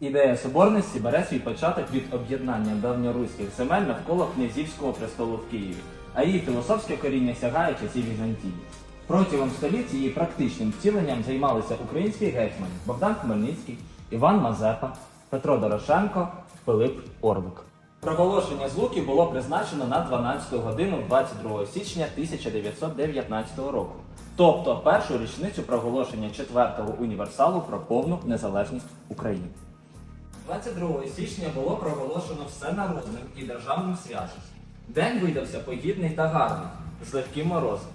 Ідея соборності бере свій початок від об'єднання давньоруських земель навколо князівського престолу в Києві, а її філософське коріння сягає часів Візантії. Протягом століть її практичним втіленням займалися українські гетьмани Богдан Хмельницький, Іван Мазепа, Петро Дорошенко, Пилип Орлик. Проголошення звуків було призначено на 12 годину 22 січня 1919 року, тобто першу річницю проголошення четвертого універсалу про повну незалежність України. 22 січня було проголошено всенародним і державним святом. День видався погідний та гарний, з легким морозом.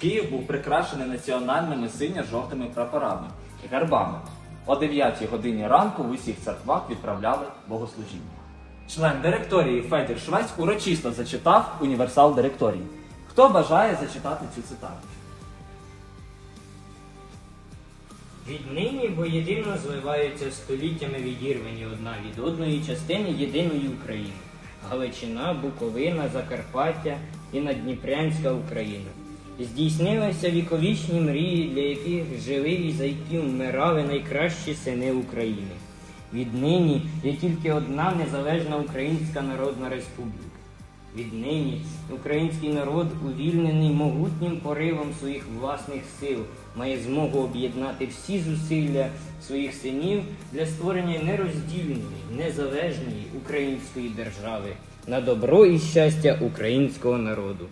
Київ був прикрашений національними синьо-жовтими прапорами, гербами. О 9 годині ранку в усіх церквах відправляли богослужіння. Член директорії Федір Швець урочисто зачитав універсал директорії. Хто бажає зачитати цю цитату? Віднині воєдино зливаються століттями відірвані одна від одної частини єдиної України. Галичина, Буковина, Закарпаття і Надніпрянська Україна. Здійснилися віковічні мрії, для яких жили і за які вмирали найкращі сини України. Віднині є тільки одна незалежна Українська Народна Республіка. Віднині український народ, увільнений могутнім поривом своїх власних сил, має змогу об'єднати всі зусилля своїх синів для створення нероздільної, незалежної української держави на добро і щастя українського народу.